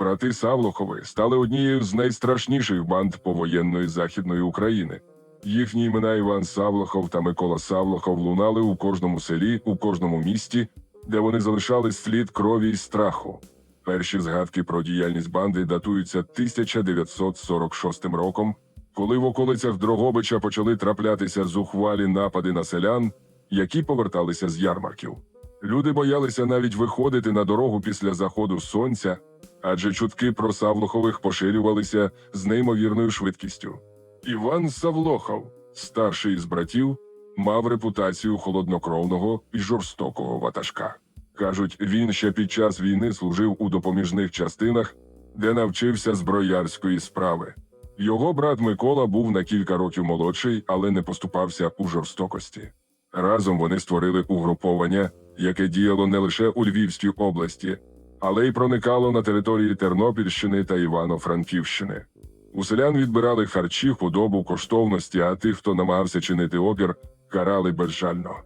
Брати Савлохови стали однією з найстрашніших банд повоєнної західної України. Їхні імена Іван Савлохов та Микола Савлохов лунали у кожному селі, у кожному місті, де вони залишали слід крові й страху. Перші згадки про діяльність банди датуються 1946 роком, коли в околицях Дрогобича почали траплятися зухвалі напади на селян, які поверталися з ярмарків. Люди боялися навіть виходити на дорогу після заходу сонця, адже чутки про Савлохових поширювалися з неймовірною швидкістю. Іван Савлохов, старший із братів, мав репутацію холоднокровного і жорстокого ватажка. Кажуть, він ще під час війни служив у допоміжних частинах, де навчився зброярської справи. Його брат Микола був на кілька років молодший, але не поступався у жорстокості. Разом вони створили угруповання, яке діяло не лише у Львівській області, але й проникало на території Тернопільщини та Івано-Франківщини. У селян відбирали харчі, худобу, коштовності, а тих, хто намагався чинити опір, карали безжально.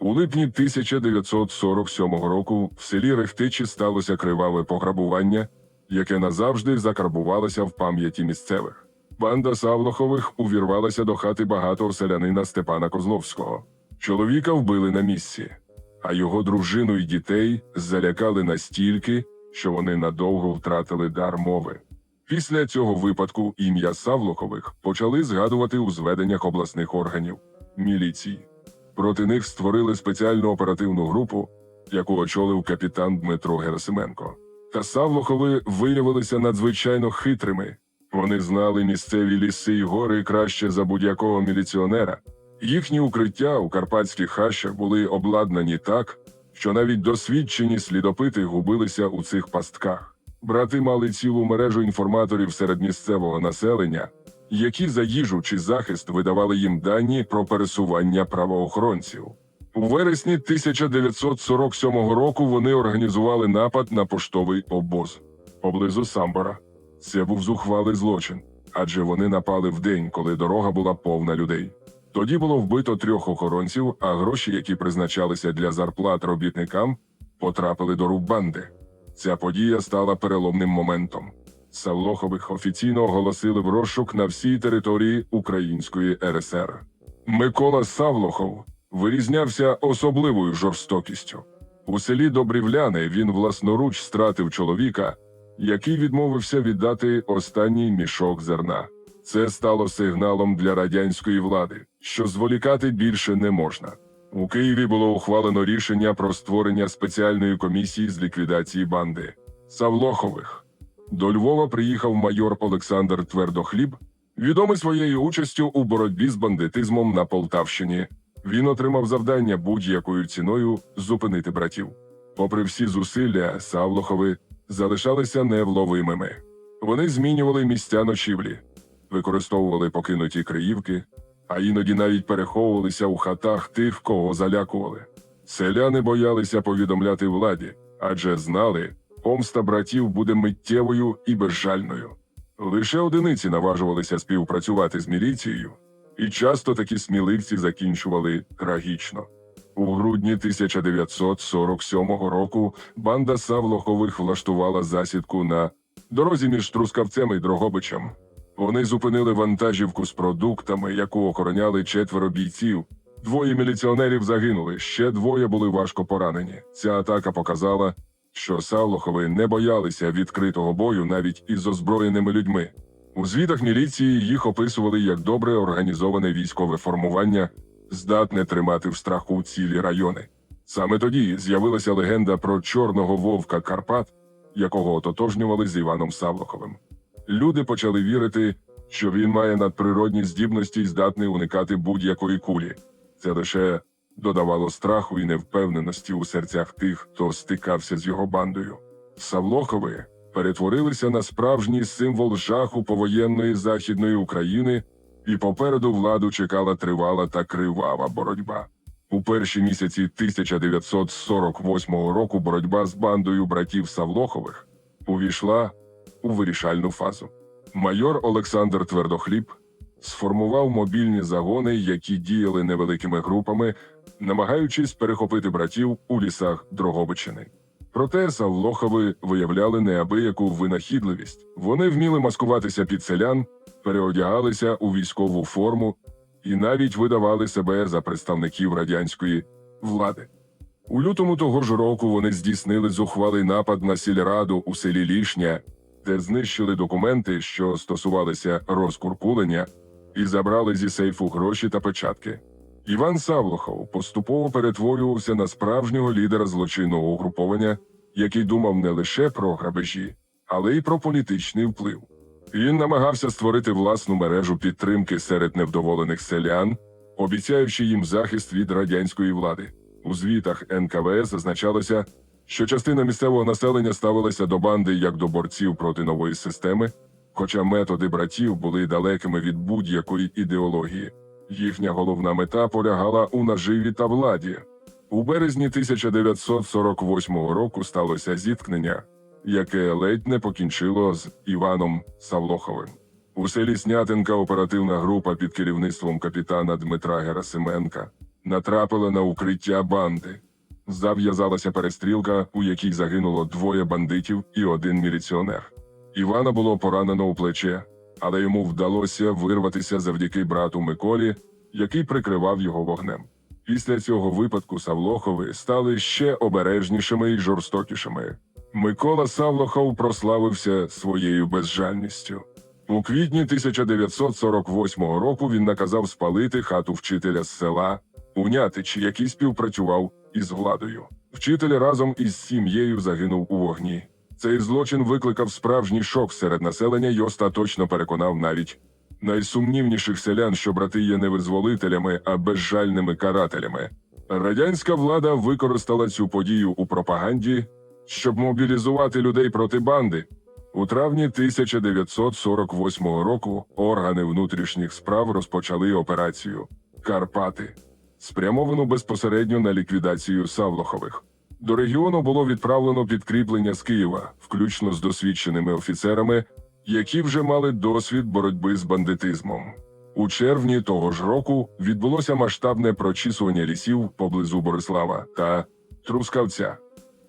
У липні 1947 року в селі Рехтичі сталося криваве пограбування, яке назавжди закарбувалося в пам'яті місцевих. Банда Савлохових увірвалася до хати багатого селянина Степана Козловського. Чоловіка вбили на місці, а його дружину і дітей залякали настільки, що вони надовго втратили дар мови. Після цього випадку ім'я Савлохових почали згадувати у зведеннях обласних органів міліції. Проти них створили спеціальну оперативну групу, яку очолив капітан Дмитро Герасименко. Та Савлохови виявилися надзвичайно хитрими. Вони знали місцеві ліси й гори краще за будь-якого міліціонера. Їхні укриття у карпатських хащах були обладнані так, що навіть досвідчені слідопити губилися у цих пастках. Брати мали цілу мережу інформаторів серед місцевого населення, які за їжу чи захист видавали їм дані про пересування правоохоронців. У вересні 1947 року вони організували напад на поштовий обоз поблизу Самбора. Це був зухвалий злочин, адже вони напали в день, коли дорога була повна людей. Тоді було вбито трьох охоронців, а гроші, які призначалися для зарплат робітникам, потрапили до рук банди. Ця подія стала переломним моментом. Савлохових офіційно оголосили в розшук на всій території Української РСР. Микола Савлохов вирізнявся особливою жорстокістю. У селі Добрівляне він власноруч стратив чоловіка, який відмовився віддати останній мішок зерна. Це стало сигналом для радянської влади, що зволікати більше не можна. У Києві було ухвалено рішення про створення спеціальної комісії з ліквідації банди Савлохових. До Львова приїхав майор Олександр Твердохліб, відомий своєю участю у боротьбі з бандитизмом на Полтавщині. Він отримав завдання будь-якою ціною зупинити братів. Попри всі зусилля, Савлохови залишалися невловимими. Вони змінювали місця ночівлі, використовували покинуті криївки, а іноді навіть переховувалися у хатах тих, кого залякували. Селяни боялися повідомляти владі, адже знали, помста братів буде миттєвою і безжальною. Лише одиниці наважувалися співпрацювати з міліцією, і часто такі сміливці закінчували трагічно. У грудні 1947 року банда Савлохових влаштувала засідку на дорозі між Трускавцем і Дрогобичем. Вони зупинили вантажівку з продуктами, яку охороняли четверо бійців. Двоє міліціонерів загинули, ще двоє були важко поранені. Ця атака показала, що Савлохови не боялися відкритого бою навіть із озброєними людьми. У звітах міліції їх описували як добре організоване військове формування, здатне тримати в страху цілі райони. Саме тоді з'явилася легенда про чорного вовка Карпат, якого ототожнювали з Іваном Савлоховим. Люди почали вірити, що він має надприродні здібності і здатний уникати будь-якої кулі. Це лише додавало страху і невпевненості у серцях тих, хто стикався з його бандою. Савлохови перетворилися на справжній символ жаху повоєнної західної України, і попереду владу чекала тривала та кривава боротьба. У перші місяці 1948 року боротьба з бандою братів Савлохових увійшла у вирішальну фазу. Майор Олександр Твердохліб сформував мобільні загони, які діяли невеликими групами, намагаючись перехопити братів у лісах Дрогобичини. Проте Савлохови виявляли неабияку винахідливість. Вони вміли маскуватися під селян, переодягалися у військову форму і навіть видавали себе за представників радянської влади. У лютому того ж року вони здійснили зухвалий напад на сільраду у селі Лішня, де знищили документи, що стосувалися розкуркулення, і забрали зі сейфу гроші та печатки. Іван Савлохов поступово перетворювався на справжнього лідера злочинного угруповання, який думав не лише про грабежі, але й про політичний вплив. Він намагався створити власну мережу підтримки серед невдоволених селян, обіцяючи їм захист від радянської влади. У звітах НКВС зазначалося, що частина місцевого населення ставилася до банди як до борців проти нової системи, хоча методи братів були далекими від будь-якої ідеології. Їхня головна мета полягала у наживі та владі. У березні 1948 року сталося зіткнення, яке ледь не покінчило з Іваном Савлоховим. У селі Снятинка оперативна група під керівництвом капітана Дмитра Герасименка натрапила на укриття банди. Зав'язалася перестрілка, у якій загинуло двоє бандитів і один міліціонер. Івана було поранено у плече, але йому вдалося вирватися завдяки брату Миколі, який прикривав його вогнем. Після цього випадку Савлохови стали ще обережнішими і жорстокішими. Микола Савлохов прославився своєю безжальністю. У квітні 1948 року він наказав спалити хату вчителя з села Унятич, який співпрацював із владою. Вчитель разом із сім'єю загинув у вогні. Цей злочин викликав справжній шок серед населення і остаточно переконав навіть найсумнівніших селян, що брати є не визволителями, а безжальними карателями. Радянська влада використала цю подію у пропаганді, щоб мобілізувати людей проти банди. У травні 1948 року органи внутрішніх справ розпочали операцію Карпати, спрямовану безпосередньо на ліквідацію Савлохових. До регіону було відправлено підкріплення з Києва, включно з досвідченими офіцерами, які вже мали досвід боротьби з бандитизмом. У червні того ж року відбулося масштабне прочісування лісів поблизу Борислава та Трускавця.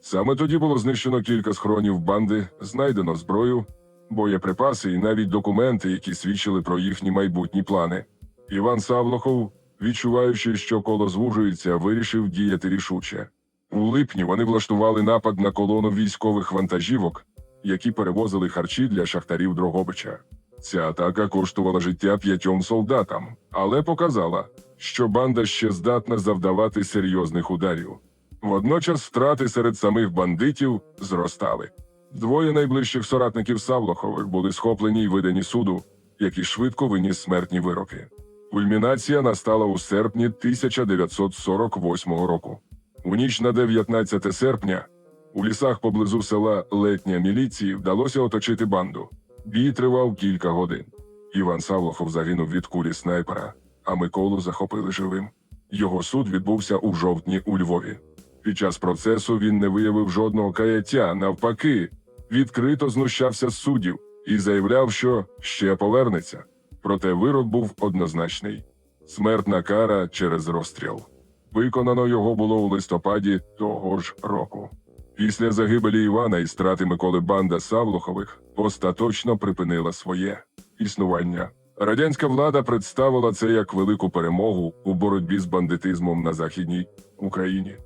Саме тоді було знищено кілька схронів банди, знайдено зброю, боєприпаси і навіть документи, які свідчили про їхні майбутні плани. Іван Савлохов, відчуваючи, що коло звужується, вирішив діяти рішуче. У липні вони влаштували напад на колону військових вантажівок, які перевозили харчі для шахтарів Дрогобича. Ця атака коштувала життя п'ятьом солдатам, але показала, що банда ще здатна завдавати серйозних ударів. Водночас втрати серед самих бандитів зростали. Двоє найближчих соратників Савлохових були схоплені й видані суду, який швидко виніс смертні вироки. Кульмінація настала у серпні 1948 року. У ніч на 19 серпня у лісах поблизу села Летня міліції вдалося оточити банду. Бій тривав кілька годин. Іван Савлохов загинув від кулі снайпера, а Миколу захопили живим. Його суд відбувся у жовтні у Львові. Під час процесу він не виявив жодного каяття, навпаки, відкрито знущався з суддів і заявляв, що ще повернеться. Проте вирок був однозначний: смертна кара через розстріл. Виконано його було у листопаді того ж року. Після загибелі Івана і страти Миколи Банда Савлохових остаточно припинила своє існування. Радянська влада представила це як велику перемогу у боротьбі з бандитизмом на Західній Україні.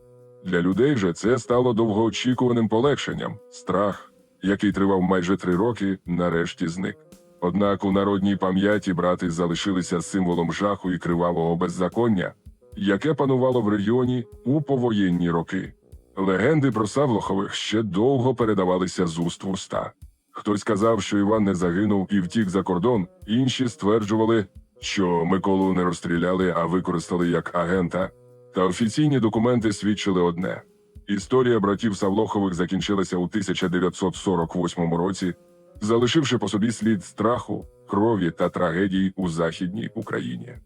Для людей же це стало довгоочікуваним полегшенням. Страх, який тривав майже три роки, нарешті зник. Однак у народній пам'яті брати залишилися символом жаху і кривавого беззаконня, яке панувало в регіоні у повоєнні роки. Легенди про Савлохових ще довго передавалися з уст в уста. Хтось казав, що Іван не загинув і втік за кордон, інші стверджували, що Миколу не розстріляли, а використали як агента. Та офіційні документи свідчили одне: історія братів Савлохових закінчилася у 1948 році, залишивши по собі слід страху, крові та трагедій у Західній Україні.